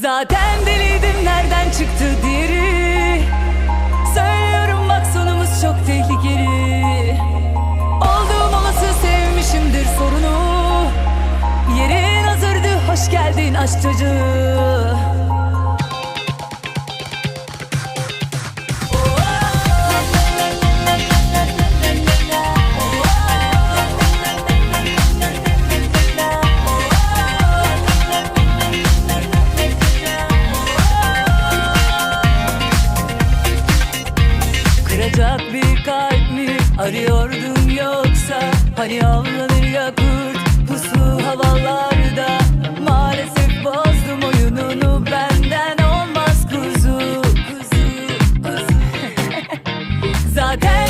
Zaten deliydim nereden çıktı diri? Söylüyorum bak sonumuz çok tehlikeli. Olduğum olası sevmişimdir sorunu. Yerin hazırdı hoş geldin aşk çocuğu Kıracak bir kalp mi arıyordun yoksa? Hani avlanır ya kurt pusu havalarda. Maalesef bozdum oyununu benden olmaz kuzu, kuzu, kuzu. Zaten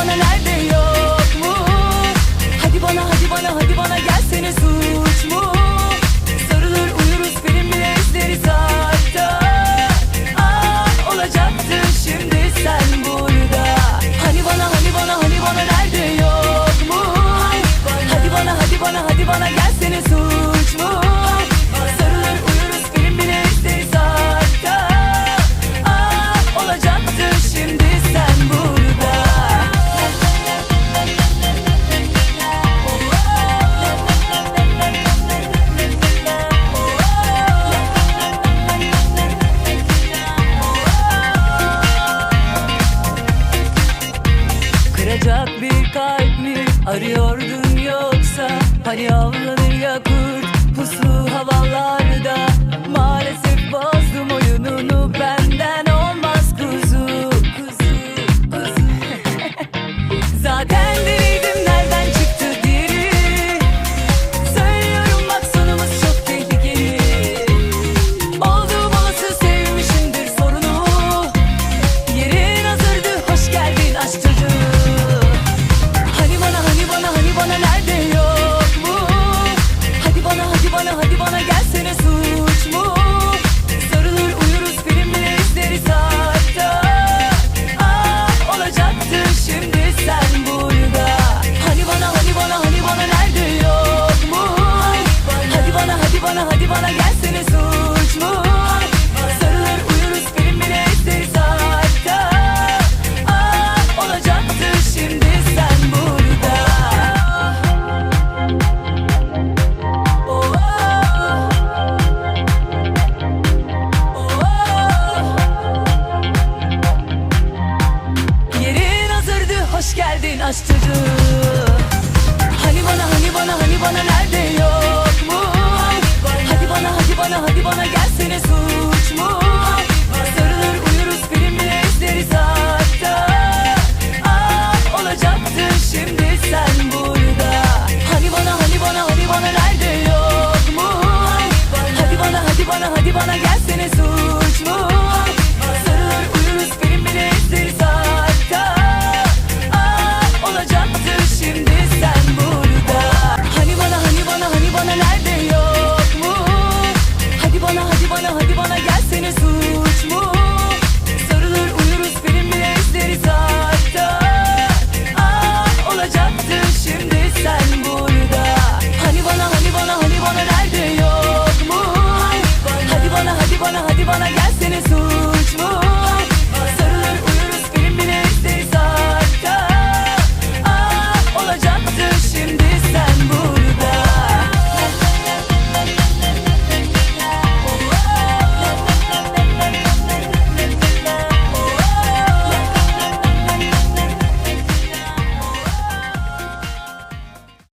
running out. Arıyordun yoksa hani avlu us to do. bana hadi bana gelsene suç mu?